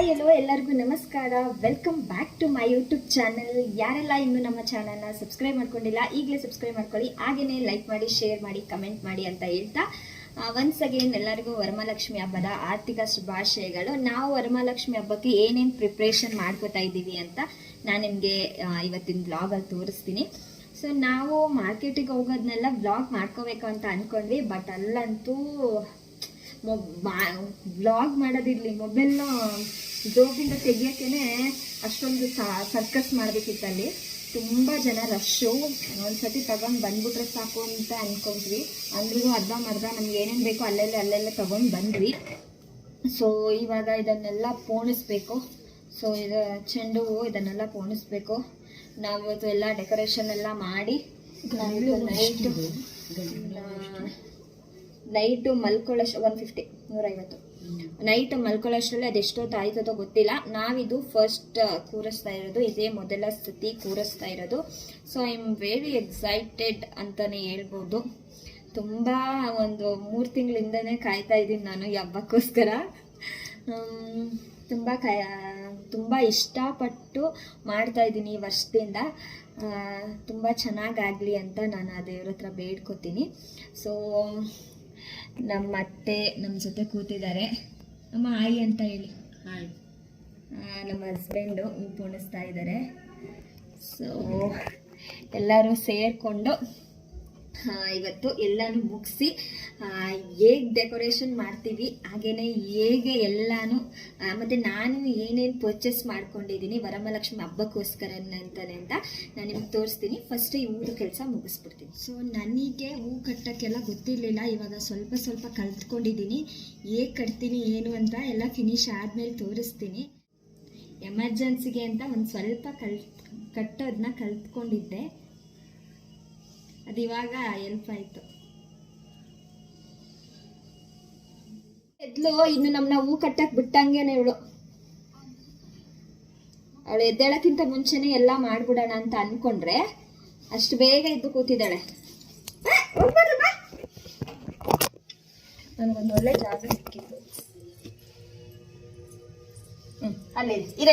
Hi hello ಎಲ್ಲರಿಗೂ ನಮಸ್ಕಾರ. Welcome back to my YouTube channel ಯಾರೆಲ್ಲ ಇನ್ನೂ ನಮ್ಮ ಚಾನಲ್ನ ಸಬ್ಸ್ಕ್ರೈಬ್ ಮಾಡ್ಕೊಂಡಿಲ್ಲ, ಈಗಲೇ ಸಬ್ಸ್ಕ್ರೈಬ್ ಮಾಡ್ಕೊಳ್ಳಿ. ಹಾಗೆಯೇ ಲೈಕ್ ಮಾಡಿ ಶೇರ್ ಮಾಡಿ ಕಮೆಂಟ್ ಮಾಡಿ ಅಂತ ಹೇಳ್ತಾ ಒನ್ಸ್ ಅಗೇನ್ ಎಲ್ಲರಿಗೂ ವರಮಹಾಲಕ್ಷ್ಮಿ ಹಬ್ಬದ ಆರ್ಥಿಕ ಶುಭಾಶಯಗಳು. ನಾವು ವರಮಹಾಲಕ್ಷ್ಮಿ ಹಬ್ಬಕ್ಕೆ ಏನೇನು ಪ್ರಿಪ್ರೇಷನ್ ಮಾಡ್ಕೋತಾ ಇದ್ದೀವಿ ಅಂತ ನಾನು ನಿಮಗೆ ಇವತ್ತಿನ ಬ್ಲಾಗಲ್ಲಿ ತೋರಿಸ್ತೀನಿ. ಸೊ ನಾವು ಮಾರ್ಕೆಟಿಗೆ ಹೋಗೋದನ್ನೆಲ್ಲ ಬ್ಲಾಗ್ ಮಾಡ್ಕೋಬೇಕು ಅಂತ ಅಂದ್ಕೊಂಡ್ವಿ ಬಟ್ ಅಲ್ಲಂತೂ ಬ್ಲಾಗ್ ಮಾಡೋದಿರಲಿ ಮೊಬೈಲ್ನ ಜೋಬಿಂದ ತೆಗಿಯೋಕ್ಕೇ ಅಷ್ಟೊಂದು ಸರ್ಕಸ್ ಮಾಡಬೇಕಿತ್ತಲ್ಲಿ. ತುಂಬ ಜನ ರಶ್ಶು ಒಂದ್ಸತಿ ತಗೊಂಡು ಬಂದ್ಬಿಟ್ರೆ ಸಾಕು ಅಂತ ಅಂದ್ಕೊಂಡ್ವಿ ಅಂದ್ರೂ ಅರ್ಧ ಮರ್ಧ ನಮ್ಗೆ ಏನೇನು ಬೇಕೋ ಅಲ್ಲೆಲ್ಲ ಅಲ್ಲೆಲ್ಲ ತಗೊಂಡು ಬಂದ್ವಿ. ಸೊ ಇವಾಗ ಇದನ್ನೆಲ್ಲ ಪೋಣಿಸ್ಬೇಕು. ಸೊ ಇದು ಚೆಂಡು ಹೂವು ಇದನ್ನೆಲ್ಲ ಪೋಣಿಸ್ಬೇಕು. ನಾವು ಎಲ್ಲ ಡೆಕೋರೇಷನ್ ಎಲ್ಲ ಮಾಡಿ ನೈಟು ನೈಟು ಮಲ್ಕೊಳ್ಳೋಷ್ಟು ಒನ್ ಫಿಫ್ಟಿ ನೂರೈವತ್ತು. ನೈಟ್ ಮಲ್ಕೊಳ್ಳೋಷ್ಟರಲ್ಲಿ ಅದೆಷ್ಟೊತ್ತು ಆಯ್ತದೋ ಗೊತ್ತಿಲ್ಲ. ನಾವಿದು ಫಸ್ಟ್ ಕೂರಿಸ್ತಾ ಇರೋದು, ಇದೇ ಮೊದಲ ಸ್ಥಿತಿ ಕೂರಿಸ್ತಾ ಇರೋದು. So I am very excited ಅಂತಲೇ ಹೇಳ್ಬೋದು. ತುಂಬ ಒಂದು ಮೂರು ತಿಂಗಳಿಂದನೇ ಕಾಯ್ತಾ ಇದ್ದೀನಿ ನಾನು ಈ ಹಬ್ಬಕ್ಕೋಸ್ಕರ. ತುಂಬ ಕಾಯ ತುಂಬ ಇಷ್ಟಪಟ್ಟು ಮಾಡ್ತಾ ಇದ್ದೀನಿ ಈ ವರ್ಷದಿಂದ. ತುಂಬ ಚೆನ್ನಾಗಾಗಲಿ ಅಂತ ನಾನು ಆ ದೇವ್ರ ಹತ್ರ ಬೇಡ್ಕೊತೀನಿ. ಸೊ ನಮ್ಮ ಅತ್ತೆ ನಮ್ಮ ಜೊತೆ ಕೂತಿದ್ದಾರೆ. ನಮ್ಮ ಆಯಿ ಅಂತ ಹೇಳಿ. ಹಾಯ್ ನಮ್ಮ ಹಸ್ಬೆಂಡು ಪೋಣಿಸ್ತಾ ಇದ್ದಾರೆ. ಸೊ ಎಲ್ಲರೂ ಸೇರಿಕೊಂಡು ಇವತ್ತು ಎಲ್ಲನೂ ಮುಗಿಸಿ ಹೇಗೆ ಡೆಕೋರೇಷನ್ ಮಾಡ್ತೀವಿ ಹಾಗೆಯೇ ಹೇಗೆ ಎಲ್ಲನೂ ಮತ್ತು ನಾನು ಏನೇನು ಪರ್ಚೇಸ್ ಮಾಡ್ಕೊಂಡಿದ್ದೀನಿ ವರಮಹಾಲಕ್ಷ್ಮಿ ಹಬ್ಬಕ್ಕೋಸ್ಕರ ಅಂತಾನೆ ಅಂತ ನಾನು ನಿಮ್ಗೆ ತೋರಿಸ್ತೀನಿ. ಫಸ್ಟ್ ಈ ಊರು ಕೆಲಸ ಮುಗಿಸ್ಬಿಡ್ತೀನಿ. ಸೊ ನನಗೆ ಹೂ ಕಟ್ಟೋಕ್ಕೆಲ್ಲ ಗೊತ್ತಿರಲಿಲ್ಲ, ಇವಾಗ ಸ್ವಲ್ಪ ಸ್ವಲ್ಪ ಕಲ್ತ್ಕೊಂಡಿದ್ದೀನಿ ಹೇಗೆ ಕಟ್ತೀನಿ, ಏನು ಅಂತ ಎಲ್ಲ ಫಿನಿಶ್ ಆದಮೇಲೆ ತೋರಿಸ್ತೀನಿ. ಎಮರ್ಜೆನ್ಸಿಗೆ ಅಂತ ಒಂದು ಸ್ವಲ್ಪ ಕಲ್ತ್ ಕಟ್ಟೋದನ್ನ ಕಲ್ತ್ಕೊಂಡಿದ್ದೆ. ಅದು ಇವಾಗ ಹೆಲ್ಪ್ ಆಯಿತು. ಎದ್ಲು ಇನ್ನು ನಮ್ಮನ್ನ ಹೂ ಕಟ್ಟಕ್ಕೆ ಬಿಟ್ಟಂಗೇನೆ ಇವಳು. ಅವಳು ಎದ್ದೇಳಕ್ಕಿಂತ ಮುಂಚೆನೆ ಎಲ್ಲ ಮಾಡ್ಬಿಡೋಣ ಅಂತ ಅನ್ಕೊಂಡ್ರೆ ಅಷ್ಟು ಬೇಗ ಎದ್ದು ಕೂತಿದ್ದಾಳೆ. ನನಗೊಂದು ಒಳ್ಳೆ ಜಾಗ ಸಿಕ್ಕಿತ್ತು. ಹ್ಮ್, ಅಲ್ಲೇ. ಇರ.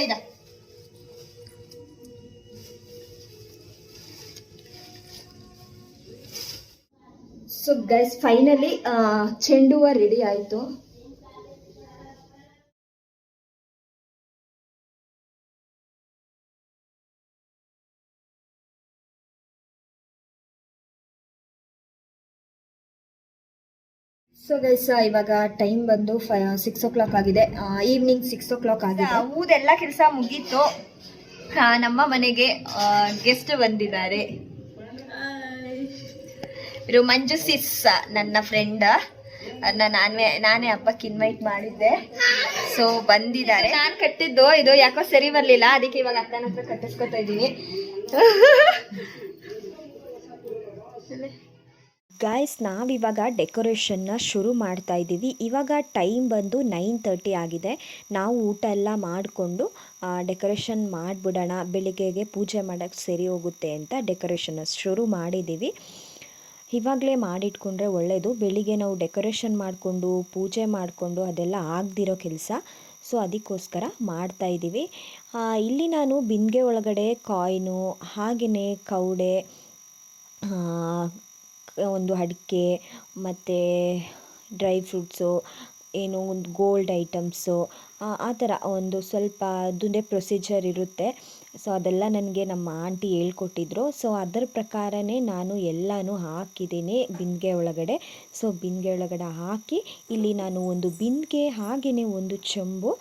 ಸೊ ಗೈಸ್ ಫೈನಲಿ ಚೆಂಡು ಹೂವು ರೆಡಿ ಆಯಿತು. ಸೊ ಗೈಸ್ ಇವಾಗ ಟೈಮ್ ಬಂದು ಫೈ ಸಿಕ್ಸ್ ಓ ಕ್ಲಾಕ್ ಆಗಿದೆ. ಈವ್ನಿಂಗ್ ಸಿಕ್ಸ್ ಓ ಕ್ಲಾಕ್ ಆಗಿದೆ. ಊದೆಲ್ಲ ಕೆಲಸ ಮುಗೀತು. ನಮ್ಮ ಮನೆಗೆ ಗೆಸ್ಟ್ ಬಂದಿದ್ದಾರೆ. ಇವರು ಮಂಜು ಸಿಸ್ ನನ್ನ ಫ್ರೆಂಡ್ ನಾನೇ ನಾನೇ ಹಬ್ಬಕ್ಕೆ ಇನ್ವೈಟ್ ಮಾಡಿದ್ದೆ. ಸೊ ಬಂದಿದ್ದಾರೆ. ನಾನು ಕಟ್ಟಿದ್ದು ಇದು ಯಾಕೋ ಸರಿ ಬರ್ಲಿಲ್ಲ ಅದಕ್ಕೆ ಇವಾಗ ಅಕ್ಕನ ಹತ್ರ ಕಟ್ಟಿಸ್ಕೊತಾ ಇದ್ದೀನಿ. ಗಾಯ್ಸ್ ನಾವಿವಾಗ ಡೆಕೋರೇಷನ್ನ ಶುರು ಮಾಡ್ತಾ ಇದ್ದೀವಿ. ಇವಾಗ ಟೈಮ್ ಬಂದು ನೈನ್ ತರ್ಟಿ ಆಗಿದೆ. ನಾವು ಊಟ ಎಲ್ಲ ಮಾಡಿಕೊಂಡು ಡೆಕೋರೇಷನ್ ಮಾಡಿಬಿಡೋಣ. ಬೆಳಿಗ್ಗೆಗೆ ಪೂಜೆ ಮಾಡೋಕ್ಕೆ ಸರಿ ಹೋಗುತ್ತೆ ಅಂತ ಡೆಕೋರೇಷನ್ನ ಶುರು ಮಾಡಿದ್ದೀವಿ. ಇವಾಗಲೇ ಮಾಡಿಟ್ಕೊಂಡ್ರೆ ಒಳ್ಳೆಯದು ಬೆಳಿಗ್ಗೆ ನಾವು ಡೆಕೋರೇಷನ್ ಮಾಡಿಕೊಂಡು, ಪೂಜೆ ಮಾಡಿಕೊಂಡು ಅದೆಲ್ಲ ಆಗದಿರೋ ಕೆಲಸ. ಸೊ, ಅದಕ್ಕೋಸ್ಕರ ಮಾಡ್ತಾ ಇದ್ದೀವಿ. ಇಲ್ಲಿ ನಾನು ಬಿಂದಿಗೆ ಒಳಗಡೆ ಕಾಯಿನು ಹಾಗೆಯೇ ಕೌಡೆ ಒಂದು ಅಡಿಕೆ, ಮತ್ತು ಡ್ರೈ ಫ್ರೂಟ್ಸು, ಏನು ಒಂದು ಗೋಲ್ಡ್ ಐಟಮ್ಸು ಆ ಥರ ಒಂದು ಸ್ವಲ್ಪ ಅದೊಂದೇ ಪ್ರೊಸೀಜರ್ ಇರುತ್ತೆ. ಸೊ ಅದೆಲ್ಲ ನನಗೆ ನಮ್ಮ ಆಂಟಿ ಹೇಳ್ಕೊಟ್ಟಿದ್ರು. ಸೊ ಅದರ ಪ್ರಕಾರನೇ ನಾನು ಎಲ್ಲನೂ ಹಾಕಿದ್ದೀನಿ ಬಿಂದಿಗೆ ಒಳಗಡೆ. ಸೊ ಬಿಂದಿಗೆ ಒಳಗಡೆ ಹಾಕಿ ಇಲ್ಲಿ ನಾನು ಒಂದು ಬಿಂದಿಗೆ ಹಾಗೆಯೇ ಒಂದು ಚೆಂಬು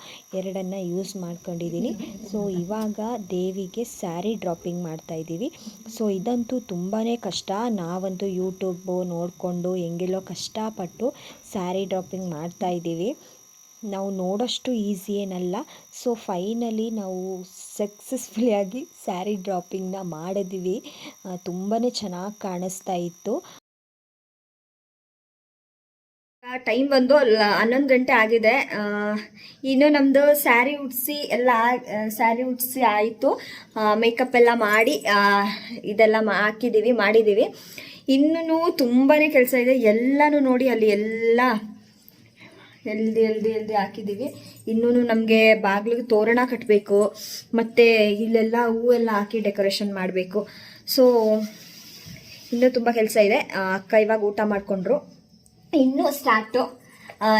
ಎರಡನ್ನು ಯೂಸ್ ಮಾಡ್ಕೊಂಡಿದ್ದೀನಿ. ಸೊ ಇವಾಗ ದೇವಿಗೆ ಸ್ಯಾರಿ ಡ್ರಾಪಿಂಗ್ ಮಾಡ್ತಾ ಇದ್ದೀವಿ. ಸೊ ಇದಂತೂ ತುಂಬಾ ಕಷ್ಟ. ನಾವಂತೂ ಯೂಟ್ಯೂಬು ನೋಡಿಕೊಂಡು ಹೆಂಗೆಲ್ಲೋ ಕಷ್ಟಪಟ್ಟು ಸ್ಯಾರಿ ಡ್ರಾಪಿಂಗ್ ಮಾಡ್ತಾ ಇದ್ದೀವಿ. ನಾವು ನೋಡೋಷ್ಟು ಈಸಿ ಏನಲ್ಲ. ಸೊ ಫೈನಲಿ ನಾವು ಸಕ್ಸಸ್ಫುಲಿಯಾಗಿ ಸ್ಯಾರಿ ಡ್ರಾಪಿಂಗ್ನ ಮಾಡಿದ್ವಿ. ತುಂಬಾ ಚೆನ್ನಾಗಿ ಕಾಣಿಸ್ತಾ ಇತ್ತು. ಟೈಮ್ ಬಂದು ಹನ್ನೊಂದು ಗಂಟೆ ಆಗಿದೆ. ಇನ್ನು ನಮ್ಮದು ಸ್ಯಾರಿ ಉಡಿಸಿ ಎಲ್ಲ ಸ್ಯಾರಿ ಉಡಿಸಿ ಆಯಿತು. ಮೇಕಪ್ ಎಲ್ಲ ಮಾಡಿ ಇದೆಲ್ಲ ಹಾಕಿದ್ದೀವಿ ಮಾಡಿದ್ದೀವಿ ಇನ್ನೂ ತುಂಬಾ ಕೆಲಸ ಇದೆ. ಎಲ್ಲನೂ ನೋಡಿ ಅಲ್ಲಿ ಎಲ್ಲ ಹೆಲ್ದಿ ಹೆಲ್ದಿ ಹೆಲ್ದಿ ಹಾಕಿದ್ದೀವಿ. ಇನ್ನೂ ನಮಗೆ ಬಾಗಿಲಿಗೆ ತೋರಣ ಕಟ್ಟಬೇಕು ಮತ್ತು ಇಲ್ಲೆಲ್ಲ ಎಲ್ಲ ಹಾಕಿ ಡೆಕೋರೇಷನ್ ಮಾಡಬೇಕು. ಸೊ ಇನ್ನೂ ತುಂಬ ಕೆಲಸ ಇದೆ. ಅಕ್ಕ ಇವಾಗ ಊಟ ಮಾಡಿಕೊಂಡ್ರು. ಇನ್ನೂ ಸ್ಟಾರ್ಟು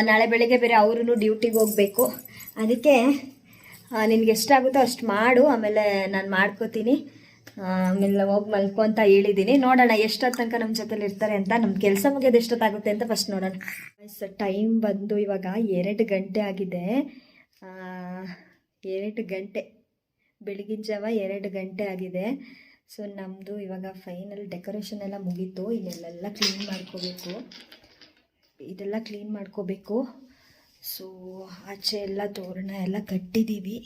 ನಾಳೆ ಬೆಳಿಗ್ಗೆ ಬೇರೆ ಅವ್ರೂ ಡ್ಯೂಟಿಗೆ ಹೋಗಬೇಕು. ಅದಕ್ಕೆ ನಿನಗೆ ಎಷ್ಟಾಗುತ್ತೋ ಅಷ್ಟು ಮಾಡು. ಆಮೇಲೆ ನಾನು ಮಾಡ್ಕೋತೀನಿ. ಆಮೇಲೆ ಹೋಗಿ ಮಲ್ಕೊ ಅಂತ ಹೇಳಿದ್ದೀನಿ ನೋಡೋಣ ಎಷ್ಟೊತ್ತು ತನಕ ನಮ್ಮ ಜೊತೆಲಿ ಇರ್ತಾರೆ ಅಂತ. ನಮ್ಮ ಕೆಲಸ ಮುಗಿಯೋದು ಎಷ್ಟೊತ್ತಾಗುತ್ತೆ ಅಂತ ಫಸ್ಟ್ ನೋಡೋಣ. ಟೈಮ್ ಬಂದು ಇವಾಗ ಎರಡು ಗಂಟೆ ಆಗಿದೆ. ಎರಡು ಗಂಟೆ. ಬೆಳಗಿನ ಜಾವ ಎರಡು ಗಂಟೆ ಆಗಿದೆ. ಸೊ ನಮ್ಮದು ಇವಾಗ ಫೈನಲ್ ಡೆಕೋರೇಷನ್ ಎಲ್ಲ ಮುಗೀತು. ಇನ್ನೆಲ್ಲ ಕ್ಲೀನ್ ಮಾಡ್ಕೋಬೇಕು. ಇದೆಲ್ಲ ಕ್ಲೀನ್ ಮಾಡ್ಕೋಬೇಕು. ಸೊ ಆಚೆ ಎಲ್ಲ ತೋರಣ ಎಲ್ಲ ಕಟ್ಟಿದ್ದೀವಿ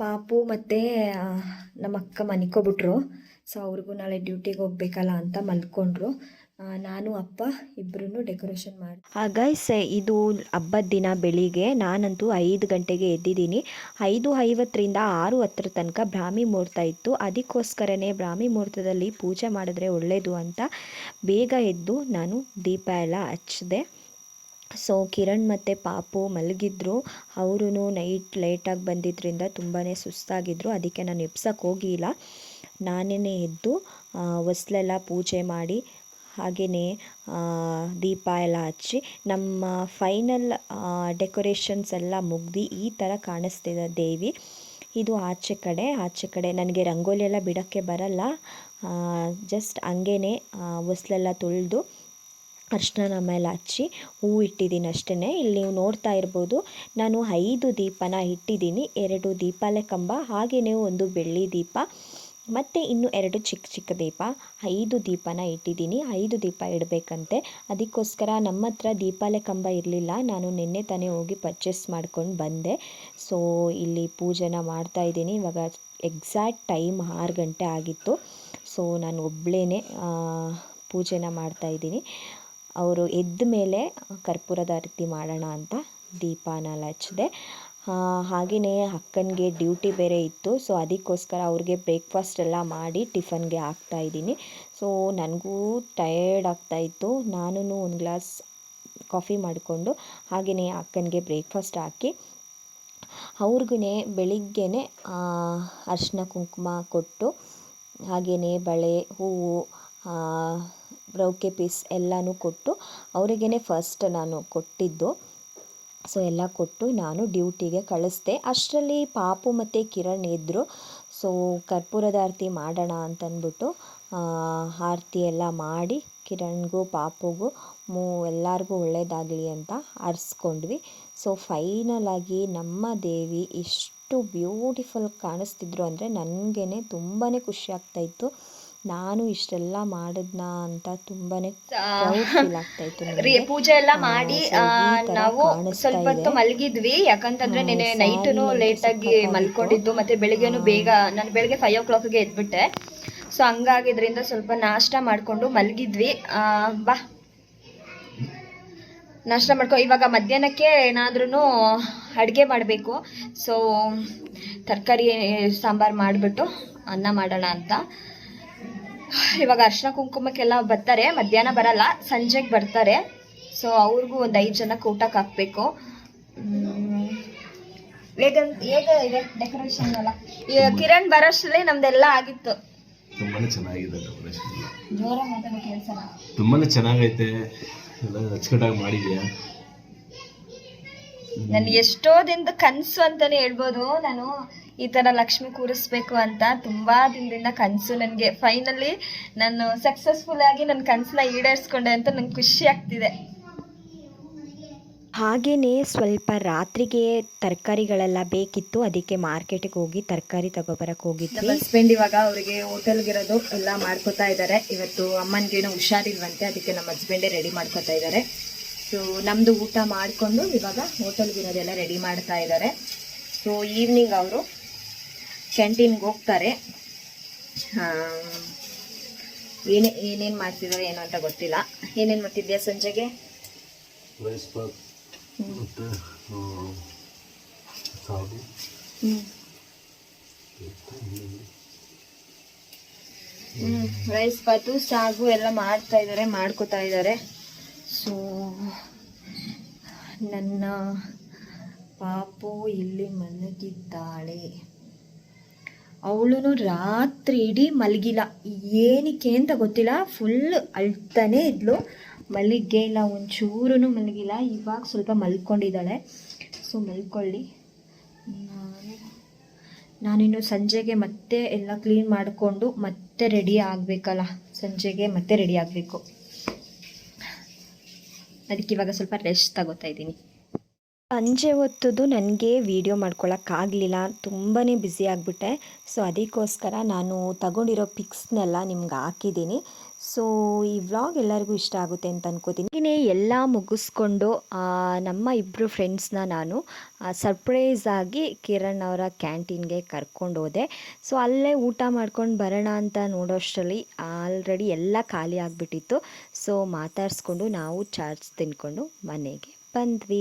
ಪಾಪು ಮತ್ತು ನಮ್ಮ ಅಕ್ಕ ಮನಿಕೋಬಿಟ್ರು. ಸೊ ಅವ್ರಿಗೂ ನಾಳೆ ಡ್ಯೂಟಿಗೆ ಹೋಗ್ಬೇಕಲ್ಲ ಅಂತ ಮಲ್ಕೊಂಡ್ರು. ನಾನು, ಅಪ್ಪ ಇಬ್ಬರೂ ಡೆಕೋರೇಷನ್ ಮಾಡಿ ಗೈಸ್ ಇದು ಹಬ್ಬದ ದಿನ ಬೆಳಿಗ್ಗೆ. ನಾನಂತೂ ಐದು ಗಂಟೆಗೆ ಎದ್ದಿದ್ದೀನಿ. ಐದು ಐವತ್ತರಿಂದ ಆರು ಹತ್ತರ ತನಕ ಬ್ರಾಹ್ಮಿ ಮುಹೂರ್ತ ಇತ್ತು. ಅದಕ್ಕೋಸ್ಕರನೇ ಬ್ರಾಹ್ಮಿ ಮುಹೂರ್ತದಲ್ಲಿ ಪೂಜೆ ಮಾಡಿದ್ರೆ ಒಳ್ಳೆಯದು ಅಂತ ಬೇಗ ಎದ್ದು ನಾನು ದೀಪ ಎಲ್ಲ ಹಚ್ಚಿದೆ. ಸೊ ಕಿರಣ್ ಮತ್ತು ಪಾಪು ಮಲಗಿದ್ರು. ಅವ್ರೂ ನೈಟ್ ಲೇಟಾಗಿ ಬಂದಿದ್ದರಿಂದ ತುಂಬಾ ಸುಸ್ತಾಗಿದ್ದರು ಅದಕ್ಕೆ ನಾನು ಎಬ್ಸಕ್ಕೆ ಹೋಗಿಲ್ಲ. ನಾನೇ ಎದ್ದು ಹೊಸ್ಲೆಲ್ಲ ಪೂಜೆ ಮಾಡಿ ಹಾಗೆಯೇ ದೀಪ ಎಲ್ಲ ಹಚ್ಚಿ, ನಮ್ಮ ಫೈನಲ್ ಡೆಕೋರೇಷನ್ಸ್ ಎಲ್ಲ ಮುಗ್ದು ಈ ಥರ ಕಾಣಿಸ್ತಿದೆ ದೇವಿ. ಇದು ಆಚೆ ಕಡೆ ಆಚೆ ಕಡೆ. ನನಗೆ ರಂಗೋಲಿ ಎಲ್ಲ ಬಿಡೋಕ್ಕೆ ಬರಲ್ಲ. ಜಸ್ಟ್ ಹಂಗೇ ಹೊಸ್ಲೆಲ್ಲ ತೊಳೆದು ಅರ್ಶಿನ ಮೇಲೆ ಹಚ್ಚಿ ಹೂವು ಇಟ್ಟಿದ್ದೀನಿ ಅಷ್ಟೇ ಇಲ್ಲಿ ನೀವು ನೋಡ್ತಾ ಇರ್ಬೋದು, ನಾನು ಐದು ದೀಪನ ಇಟ್ಟಿದ್ದೀನಿ. ಎರಡು ದೀಪಾಲೆ ಕಂಬ, ಹಾಗೆಯೇ ಒಂದು ಬೆಳ್ಳಿ ದೀಪ, ಮತ್ತು ಇನ್ನು ಎರಡು ಚಿಕ್ಕ ಚಿಕ್ಕ ದೀಪ. ಐದು ದೀಪನ ಇಟ್ಟಿದ್ದೀನಿ. ಐದು ದೀಪ ಇಡಬೇಕಂತೆ. ಅದಕ್ಕೋಸ್ಕರ ನಮ್ಮ ಹತ್ರ ದೀಪಾಲೆ ಕಂಬ ಇರಲಿಲ್ಲ. ನಾನು ನಿನ್ನೆ ತಾನೇ ಹೋಗಿ ಪರ್ಚೇಸ್ ಮಾಡ್ಕೊಂಡು ಬಂದೆ. ಸೊ ಇಲ್ಲಿ ಪೂಜೆನ ಮಾಡ್ತಾ ಇದ್ದೀನಿ. ಇವಾಗ ಎಕ್ಸಾಕ್ಟ್ ಟೈಮ್ ಆರು ಗಂಟೆ ಆಗಿತ್ತು. ಸೊ ನಾನು ಒಬ್ಬಳೇ ಪೂಜೆನ ಮಾಡ್ತಾ ಇದ್ದೀನಿ. ಅವರು ಎದ್ದ ಮೇಲೆ ಕರ್ಪೂರದ ಆರತಿ ಮಾಡೋಣ ಅಂತ ದೀಪಾನ ಹಚ್ಚಿದೆ ಹಾಗೆಯೇ ಅಕ್ಕನಿಗೆ ಡ್ಯೂಟಿ ಬೇರೆ ಇತ್ತು, ಸೊ ಅದಕ್ಕೋಸ್ಕರ ಅವ್ರಿಗೆ ಬ್ರೇಕ್ಫಾಸ್ಟ್ ಎಲ್ಲ ಮಾಡಿ ಟಿಫನ್ಗೆ ಹಾಕ್ತಾ ಇದ್ದೀನಿ. ಸೊ ನನಗೂ ಟಯರ್ಡ್ ಆಗ್ತಾಯಿತ್ತು ನಾನು ಒಂದು ಗ್ಲಾಸ್ ಕಾಫಿ ಮಾಡಿಕೊಂಡು ಹಾಗೆಯೇ ಅಕ್ಕನಿಗೆ ಬ್ರೇಕ್ಫಾಸ್ಟ್ ಹಾಕಿ ಅವ್ರಿಗೂ ಬೆಳಿಗ್ಗೆನೆ ಅರಿಶಿನ ಕುಂಕುಮ ಕೊಟ್ಟು ಹಾಗೆಯೇ ಬಳೆ, ಹೂವು ರೌಕೆ ಪೀಸ್ ಎಲ್ಲನೂ ಕೊಟ್ಟು ಅವರಿಗೇ ಫಸ್ಟ್ ನಾನು ಕೊಟ್ಟಿದ್ದು. ಸೊ ಎಲ್ಲ ಕೊಟ್ಟು ನಾನು ಡ್ಯೂಟಿಗೆ ಕಳಿಸ್ದೆ. ಅಷ್ಟರಲ್ಲಿ ಪಾಪು ಮತ್ತು ಕಿರಣ್ ಇದ್ದರು ಸೊ ಕರ್ಪೂರದ ಆರತಿ ಮಾಡೋಣ ಅಂತಂದ್ಬಿಟ್ಟು ಆರತಿ ಎಲ್ಲ ಮಾಡಿ ಕಿರಣ್ಗೂ ಪಾಪುಗೂ ಮೂ, ಎಲ್ಲರಿಗೂ ಒಳ್ಳೆಯದಾಗಲಿ ಅಂತ ಆರಿಸ್ಕೊಂಡ್ವಿ. ಸೊ ಫೈನಲ್ ಆಗಿ ನಮ್ಮ ದೇವಿ ಇಷ್ಟು ಬ್ಯೂಟಿಫುಲ್ ಕಾಣಿಸ್ತಿದ್ರು ಅಂದರೆ ನನಗೇ ತುಂಬಾ ಖುಷಿ ಆಗ್ತಾಯಿತ್ತು ನಾನು ಇಷ್ಟೆಲ್ಲ ಮಾಡಿದ್ನ ಅಂತ ತುಂಬಾನೇ ಫೀಲ್ ಪೂಜೆ ಎಲ್ಲ ಮಾಡಿ ನಾವು ಸ್ವಲ್ಪ ಹೊತ್ತು ಮಲಗಿದ್ವಿ. ಯಾಕಂತಂದ್ರೆ ನಿನ್ನೆ ನೆನೆ ನೈಟುನು ಲೇಟ್ ಆಗಿ ಮಲ್ಕೊಂಡಿದ್ದು. ಮತ್ತೆ ಬೆಳಿಗ್ಗೆನು ಬೇಗ ನಾನು ಬೆಳಿಗ್ಗೆ ಫೈವ್ ಓ ಕ್ಲಾಕ್ಗೆ ಎದ್ಬಿಟ್ಟೆ. ಸೊ ಹಂಗಾಗಿದ್ರಿಂದ ಸ್ವಲ್ಪ ನಾಷ್ಟ ಮಾಡ್ಕೊಂಡು ಮಲಗಿದ್ವಿ. ಆ, ಬಾ. ನಾಷ್ಟ ಮಾಡ್ಕೊ ಇವಾಗ ಮಧ್ಯಾಹ್ನಕ್ಕೆ ಏನಾದ್ರೂ ಅಡುಗೆ ಮಾಡಬೇಕು. ಸೊ ತರಕಾರಿ ಸಾಂಬಾರು ಮಾಡಿಬಿಟ್ಟು ಅನ್ನ ಮಾಡೋಣ ಅಂತ. ಇವಾಗ ಅರ್ಶಿನ ಕುಂಕುಮಕ್ಕೆಲ್ಲ ಬರ್ತಾರೆ ಮಧ್ಯಾಹ್ನ ಬರಲ್ಲ ಸಂಜೆಗೆ ಬರ್ತಾರೆ. ಸೊ ಅವ್ರಿಗೂ ಒಂದು ಐದು ಜನ ಊಟಕ್ಕೆ ಹಾಕ್ಬೇಕು. ಹೇಗೆ ಹೇಗ ಇದೆ ಡೆಕೋರೇಷನ್ ಎಲ್ಲ? ಕಿರಣ್ ಬರೋಷ್ಟರಲ್ಲಿ ನಮ್ದೆಲ್ಲ ಆಗಿತ್ತು. ತುಂಬಾನೇ ಚೆನ್ನಾಗಿದೆ ಡೆಕೋರೇಷನ್ ಜೋರ ಮಾತಾಡೋ ಕೆಲಸ ತುಂಬಾನೇ ಚೆನ್ನಾಗೈತೆ. ಎಲ್ಲ ಅಚ್ಚುಕಟ್ಟಾಗಿ ಮಾಡಿದ್ಯಾ? ನನ್ ಎಷ್ಟೋ ದಿನದ ಕನ್ಸು ಅಂತಾನೆ ಹೇಳ್ಬೋದು. ನಾನು ಈ ತರ ಲಕ್ಷ್ಮಿ ಕೂರಿಸ್ಬೇಕು ಅಂತ ತುಂಬ ದಿನದಿಂದ ಕನ್ಸು ನನಗೆ. ಫೈನಲಿ ನಾನು ಸಕ್ಸಸ್ಫುಲ್ ಆಗಿ ನನ್ನ ಕನಸನ್ನ ಈಡೇರಿಸ್ಕೊಂಡೆ ಅಂತ ನಂಗೆ ಖುಷಿ ಆಗ್ತಿದೆ. ಹಾಗೆಯೇ ಸ್ವಲ್ಪ ರಾತ್ರಿಗೆ ತರಕಾರಿಗಳೆಲ್ಲ ಬೇಕಿತ್ತು ಅದಕ್ಕೆ ಮಾರ್ಕೆಟಿಗೆ ಹೋಗಿ ತರಕಾರಿ ತಗೋಬರಕ್ಕೆ ಹೋಗಿದ್ವಿ. ಹಸ್ಬೆಂಡ್ ಇವಾಗ ಅವರಿಗೆ ಹೋಟೆಲ್ಗಿರೋದು ಎಲ್ಲ ಮಾಡ್ಕೋತಾ ಇದ್ದಾರೆ. ಇವತ್ತು ಅಮ್ಮನಿಗೇನೋ ಹುಷಾರಿಲ್ವಂತೆ ಅದಕ್ಕೆ ನಮ್ಮ ಹಸ್ಬೆಂಡೇ ರೆಡಿ ಮಾಡ್ಕೋತಾ ಇದ್ದಾರೆ. ಸೊ ನಮ್ಮದು ಊಟ ಮಾಡಿಕೊಂಡು ಇವಾಗ ಹೋಟೆಲ್ಗಿರೋದೆಲ್ಲ ರೆಡಿ ಮಾಡ್ತಾ ಇದ್ದಾರೆ. ಸೊ ಈವ್ನಿಂಗ್ ಅವರು ಕ್ಯಾಂಟೀನ್ಗೆ ಹೋಗ್ತಾರೆ. ಏನೇ ಏನೇನು ಮಾಡ್ತಿದ್ದಾರೆ ಏನು ಅಂತ ಗೊತ್ತಿಲ್ಲ. ಏನೇನು ಮಾಡ್ತಿದ್ಯಾ ಸಂಜೆಗೆ? ರೈಸ್ ಬಾತ್ ಸಾಗು. ಎಲ್ಲ ಮಾಡ್ತಾ ಇದ್ದಾರೆ ಮಾಡ್ಕೋತಾ ಇದ್ದಾರೆ ಸೊ ನನ್ನ ಪಾಪು ಇಲ್ಲಿ ಮಲಗಿದ್ದಾಳೆ. ಅವಳು ರಾತ್ರಿ ಇಡೀ ಮಲಗಿಲ್ಲ. ಏನಕ್ಕೆ ಅಂತ ಗೊತ್ತಿಲ್ಲ. ಫುಲ್ ಅಳ್ತಾನೆ ಇದ್ಲು. ಮಲಗೇ ಇಲ್ಲ ಒಂಚೂರು ಮಲಗಿಲ್ಲ. ಇವಾಗ ಸ್ವಲ್ಪ ಮಲ್ಕೊಂಡಿದ್ದಾಳೆ. ಸೊ ಮಲ್ಕೊಳ್ಳಿ. ನಾನು, ನಾನಿನ್ನು ಸಂಜೆಗೆ ಮತ್ತೆ ಎಲ್ಲ ಕ್ಲೀನ್ ಮಾಡಿಕೊಂಡು ಮತ್ತೆ ರೆಡಿ ಆಗಬೇಕಲ್ಲ. ಸಂಜೆಗೆ ಮತ್ತೆ ರೆಡಿ ಆಗಬೇಕು. ಅದಕ್ಕೆ ಇವಾಗ ಸ್ವಲ್ಪ ರೆಸ್ಟ್ ತಗೋತಾ ಇದ್ದೀನಿ. ಸಂಜೆ ಹೊತ್ತದು ನನಗೆ ವೀಡಿಯೋ ಮಾಡ್ಕೊಳ್ಳೋಕ್ಕಾಗಲಿಲ್ಲ ತುಂಬಾ ಬ್ಯುಸಿ ಆಗಿಬಿಟ್ಟೆ. ಸೊ ಅದಕ್ಕೋಸ್ಕರ ನಾನು ತಗೊಂಡಿರೋ ಪಿಕ್ಸ್ನೆಲ್ಲ ನಿಮ್ಗೆ ಹಾಕಿದ್ದೀನಿ. ಸೊ ಈ ವ್ಲಾಗ್ ಎಲ್ಲರಿಗೂ ಇಷ್ಟ ಆಗುತ್ತೆ ಅಂತ ಅನ್ಕೋತೀನಿ. ಹೀಗೆ ಎಲ್ಲ ಮುಗಿಸ್ಕೊಂಡು ನಮ್ಮ ಇಬ್ಬರು ಫ್ರೆಂಡ್ಸ್ನ ನಾನು ಸರ್ಪ್ರೈಸ್ ಆಗಿ ಕಿರಣ್ ಅವರ ಕ್ಯಾಂಟೀನ್ಗೆ ಕರ್ಕೊಂಡು ಹೋದೆ. ಸೊ ಅಲ್ಲೇ ಊಟ ಮಾಡ್ಕೊಂಡು ಬರೋಣ ಅಂತ ನೋಡೋಷ್ಟರಲ್ಲಿ ಆಲ್ರೆಡಿ ಎಲ್ಲ ಖಾಲಿ ಆಗಿಬಿಟ್ಟಿತ್ತು. ಸೊ ಮಾತಾಡಿಸ್ಕೊಂಡು ನಾವು ಚಾರ್ಜ್ ತಿನ್ಕೊಂಡು ಮನೆಗೆ ಬಂದ್ವಿ.